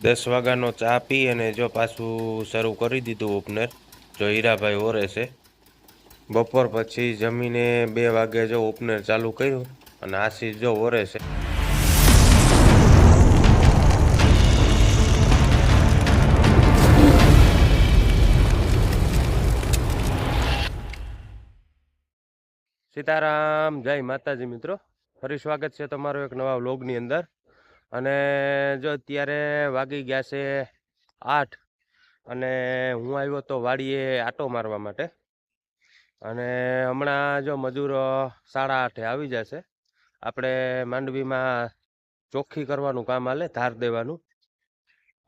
દસ વાગ્યાનો ચા પી અને જો પાછું શરૂ કરી દીધું ઓપનર જો હીરાભાઈ ઓરે છે. બપોર પછી જમીને બે વાગે જો ઓપનર ચાલુ કર્યું અને આશીષ જો ઓરે છે. સીતારામ, જય માતાજી મિત્રો. ફરી સ્વાગત છે તમારું એક નવા વ્લોગની અંદર. અને જો અત્યારે વાગી ગયા છે આઠ અને હું આવ્યો તો વાડીએ આટો મારવા માટે. અને હમણાં જો મજૂર સાડા આઠે આવી જશે, આપણે માંડવીમાં ચોખ્ખી કરવાનું કામ હાલે, ધાર દેવાનું.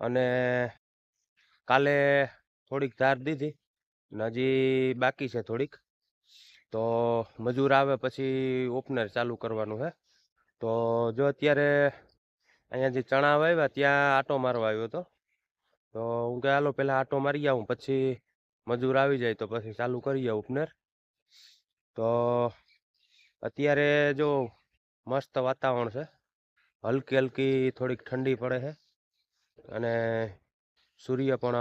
અને કાલે થોડીક ધાર દીધી ને હજી બાકી છે થોડીક. તો મજૂર આવે પછી ઓપનર ચાલુ કરવાનું છે તો જો અત્યારે અહીંયા જે ચણા વાવ્યા ત્યાં આટો મારવા આવ્યો હતો. તો હું કે, હાલો પહેલાં આટો મારી આવું, પછી મજૂર આવી જાય તો પછી ચાલુ કરી આવું ઉપનર. તો અત્યારે જો મસ્ત વાતાવરણ છે. હલકી હલકી થોડીક ઠંડી પડે છે. અને સૂર્ય પણ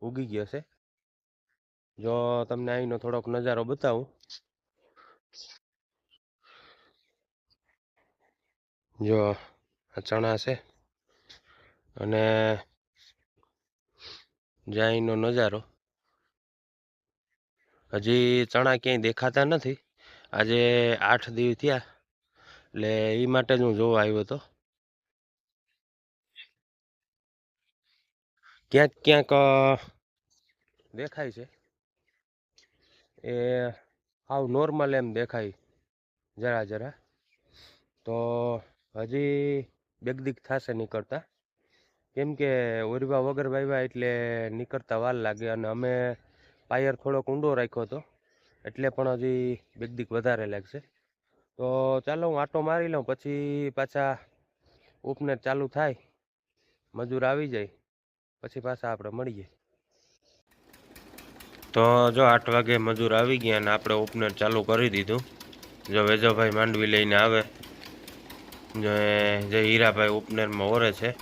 ઉગી ગયો છે. જો તમને અહીંનો થોડોક નજારો બતાવું. જો ચણા છે. અને જાઈનો નજારો. હજી ચણા ક્યાંય દેખાતા નથી. આજે આઠ દિવસ થયા, એટલે એ માટે જ હું જોવા આવ્યો હતો. ક્યાંક ક્યાંક દેખાય છે. એ આવ નોર્મલ એમ દેખાય, જરા જરા. તો હજી બેગદીક થશે નીકળતા. કેમ કે ઓરવા વગર વાવ્યા એટલે નીકળતા વાર લાગે અને અમે પાયર થોડોક ઊંડો રાખ્યો હતો. એટલે પણ હજી બેગદીક વધારે લાગશે. તો ચાલો હું આટો મારી લઉં, પછી પાછા ઉપનેર ચાલુ થાય. મજૂર આવી જાય. પછી પાછા આપણે મળીએ. તો જો આઠ વાગે મજૂર આવી ગયા અને આપણે ઓપનર ચાલુ કરી દીધું. જો વેજોભાઈ માંડવી લઈને આવે. જો હીરાભાઈ ઉપનેરમાં ઓરે છે.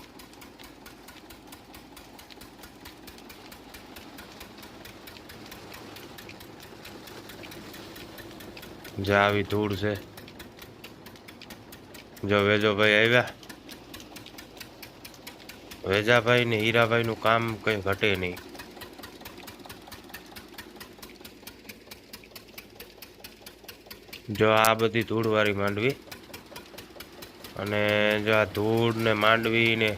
જે આવી ધૂળ છે. જો વેજોભાઈ આવ્યા. વેજાભાઈ ને હીરાભાઈ નું કામ કઈ ઘટે નહીં. જો આ બધી ધૂળવાળી માંડવી અને જો આ ધૂળ ને માંડવી ને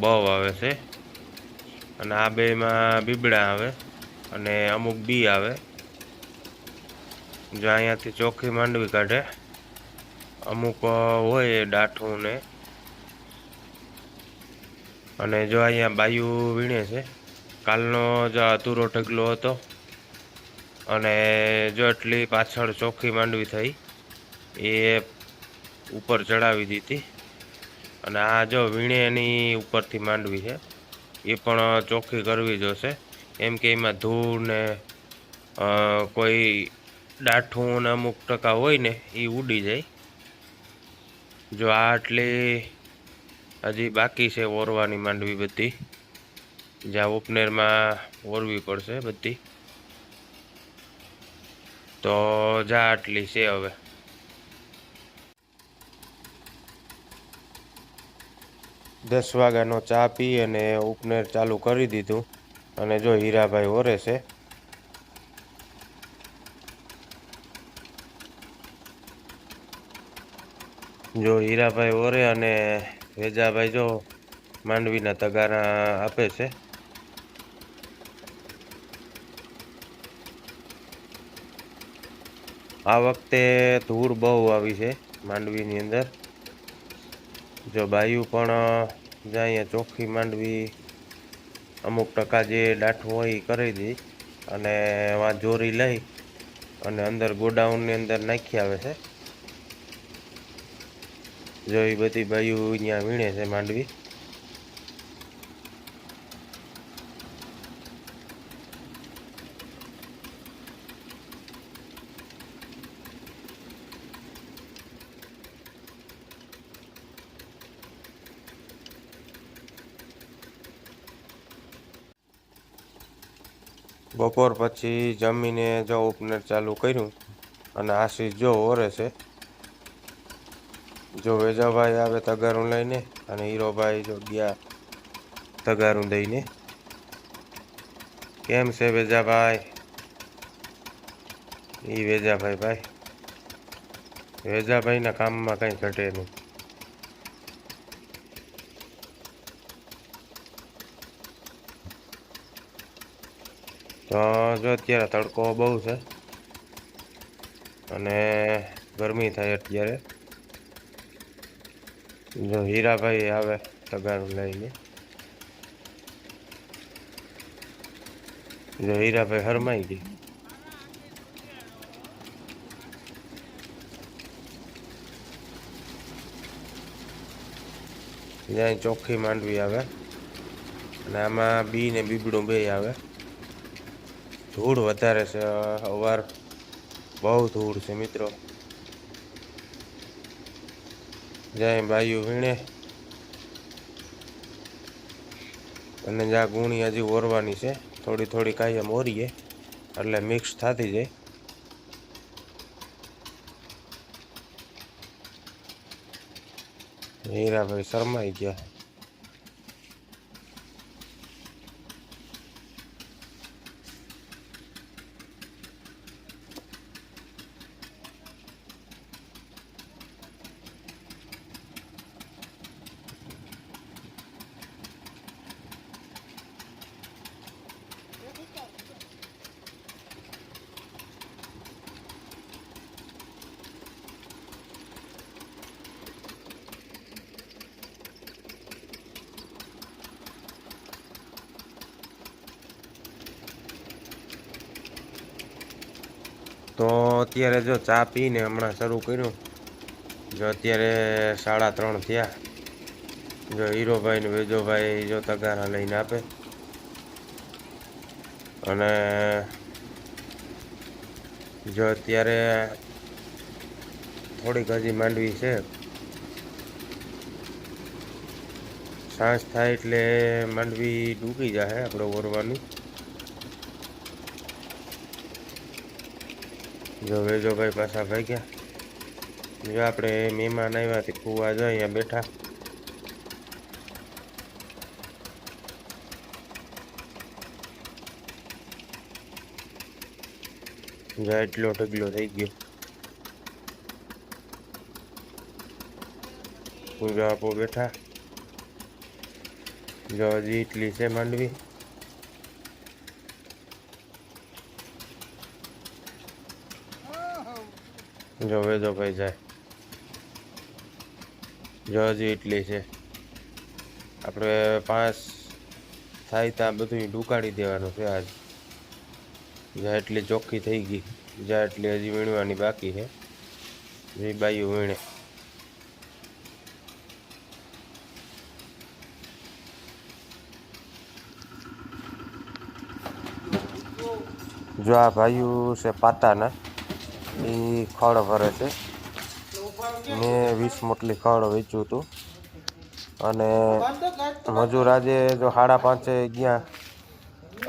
બવ આવે છે. અને આ બેમાં બીબડા આવે અને અમુક બી આવે. જો અહીંયાથી ચોખ્ખી માંડવી કાઢે. અમુક હોય ડાઠું ને અને જો અહીંયા બાયું વીણે છે. કાલનો જો અધૂરો ઢગલો હતો. અને જો એટલી પાછળ ચોખ્ખી માંડવી થઈ, એ ઉપર ચડાવી દીધી. અને આ જો વીણે એની ઉપરથી માંડવી છે. એ પણ ચોખ્ખી કરવી જોશે. એમ કે એમાં ધૂળ ને કોઈ ડાઠું ને અમુક ટકા હોય ને, એ ઉડી જાય. જો આ આટલી હજી બાકી છે ઓરવાની માંડવી બધી. જ્યાં ઓપનેરમાં ઓરવી પડશે બધી. તો જા આટલી છે હવે. દસ વાગ્યાનો ચા પી અને ઉપનેર ચાલુ કરી દીધું. અને જો હીરાભાઈ ઓરે છે. જો હીરાભાઈ ઓરે અને વેજાભાઈ જો માંડવીના તગારા આપે છે. આ વખતે ધૂળ બહુ આવી છે માંડવીની અંદર. જો બાયું પણ જ્યાં અહીંયા ચોખ્ખી માંડવી, અમુક ટકા જે ડાઠું હોય એ કરી દઈ અને જોરી લઈ અને અંદર ગોડાઉનની અંદર નાખી આવે છે. જો એ બધી બાયું અહીંયા વીણે છે માંડવી. બપોર પછી જમીને જો ઉપનેર ચાલુ કર્યું અને આશીષ જો ઓરે છે, જો વેજાભાઈ આવે તગારું લઈને અને હીરોભાઈ જો ગયા તગારું દઈને. કેમ છે વેજાભાઈ? એ વેજાભાઈ ભાઈ. વેજાભાઈના કામમાં કંઈ ઘટે નહીં. તો જો અત્યારે તડકો બહુ છે અને ગરમી થાય અત્યારે. જો હીરાભાઈ આવે તગારું લઈને. જો હીરાભાઈ હરમાઈ ગઈ. જ્યાં ચોખ્ખી માંડવી આવે. અને આમાં બી ને બીબડું બે આવે. ધૂળ વધારે છે. અવાર બહુ ધૂળ છે મિત્રો. જાય બાયું વીણે. અને જ્યાં ગુણી હજી ઓરવાની છે. થોડી થોડી કાયમ ઓરીએ. એટલે મિક્સ થતી જાય. હીરાભાઈ શરમાઈ ગયા તો અત્યારે જો ચા પીને હમણાં શરૂ કર્યું, જો અત્યારે સાડા ત્રણ થયા. જો હીરોભાઈ ને વેજોભાઈ જો તગારા લઈને આપે. અને જો અત્યારે થોડીક હજી માંડવી છે. સાંજ થાય એટલે માંડવી ડૂબી જાય આપણે ઓરવાની. જો વેજોભાઈ પાછા ભાગ્યા. જો આપણે મહેમાન આવ્યા તે જાય અહીંયા બેઠા. જો એટલો ઢગલો થઈ ગયો. પૂજા આપો બેઠા. જો હજી ઇટલી છે માંડવી. જો વેજો ભાઈ જાય. જો હજી એટલી છે. આપણે પાંચ થાય ત્યાં બધું ડુકાડી દેવાનું છે આજ. જ્યાં એટલી ચોખ્ખી થઈ ગઈ. જ્યાં એટલી હજી વીણવાની બાકી છે. જે બાયું વીણે. જો આ ભાઈઓ છે પાતાના. એ ખડ ભરે છે. મેં વીસ મોટલી ખડ વેચ્યું હતું. અને મજૂર આજે જો સાડા પાંચે ગયા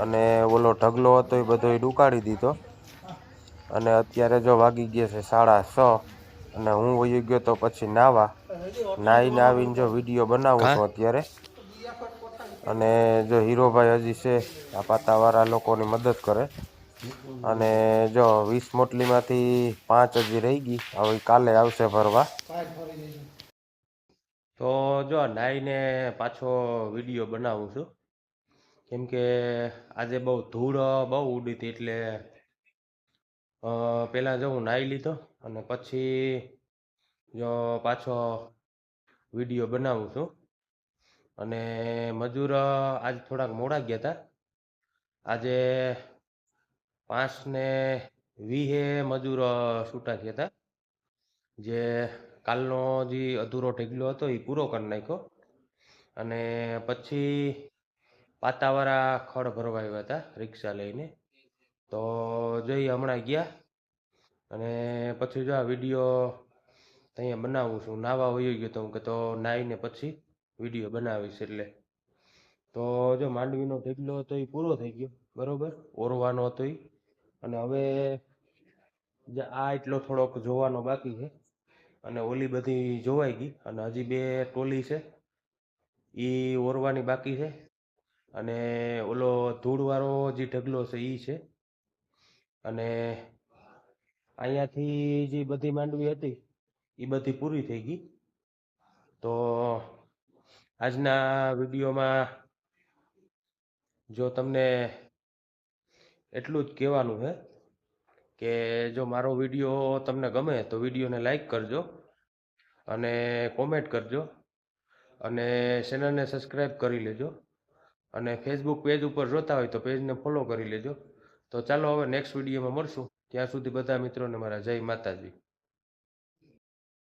અને ઓલો ઢગલો હતો એ બધો એ ડુકાડી દીધો. અને અત્યારે જો વાગી ગયા છે સાડા છ અને હું વહી ગયો તો પછી નાવા. નાહીને આવીને જો વીડિયો બનાવું છું અત્યારે. અને જો હીરોભાઈ હજી છે આ પાતાવાળા લોકોની મદદ કરે. અને જો વીસ મોટલીમાંથી પાંચ હજી રહી ગઈ. હવે કાલે આવશે ભરવા. તો જો નાઈને પાછો વીડિયો બનાવું છું. કેમ કે આજે બહુ ધૂળ, બહુ ઉડી હતી એટલે પહેલાં જો હું નાહી લીધો અને પછી જો પાછો વીડિયો બનાવું છું. અને મજૂર આજ થોડાક મોડા ગયા હતા. આજે પાંચ ને વીહે મજૂર છૂટા થયા હતા જે કાલનો જે અધૂરો ઢગલો હતો એ પૂરો કરી નાખ્યો. અને પછી પાતાવાળા ખડ ભરવા આવ્યા હતા રિક્ષા લઈને. તો જોઈ હમણાં ગયા. અને પછી જો આ વીડિયો અહીંયા બનાવું છું. નાવા વયો ગયો તો હું કે તો નાહીને પછી વીડિયો બનાવીશ એટલે. તો જો માંડવીનો ઢગલો હતો એ પૂરો થઈ ગયો. બરોબર? ઓરવાનો હતો એ. અને હવે જે આ એટલો થોડોક જોવાનો બાકી છે. અને ઓલી બધી જોવાઈ ગઈ. અને હજી બે ટોલી છે. એ ઓરવાની બાકી છે. અને ઓલો ધૂળવાળો જે ઢગલો છે એ છે. અને અહીંયાથી જે બધી માંડવી હતી એ બધી પૂરી થઈ ગઈ. તો આજના વિડીયોમાં જો તમને એટલું જ કહેવાનું છે કે જો મારો વીડિયો તમને ગમે તો વિડીયોને લાઈક કરજો અને કોમેન્ટ કરજો અને ચેનલને સબસ્ક્રાઈબ કરી લેજો અને ફેસબુક પેજ ઉપર જોતા હોય તો પેજને ફોલો કરી લેજો. તો ચાલો હવે નેક્સ્ટ વિડીયોમાં મળશું. ત્યાં સુધી બધા મિત્રોને મારા જય માતાજી.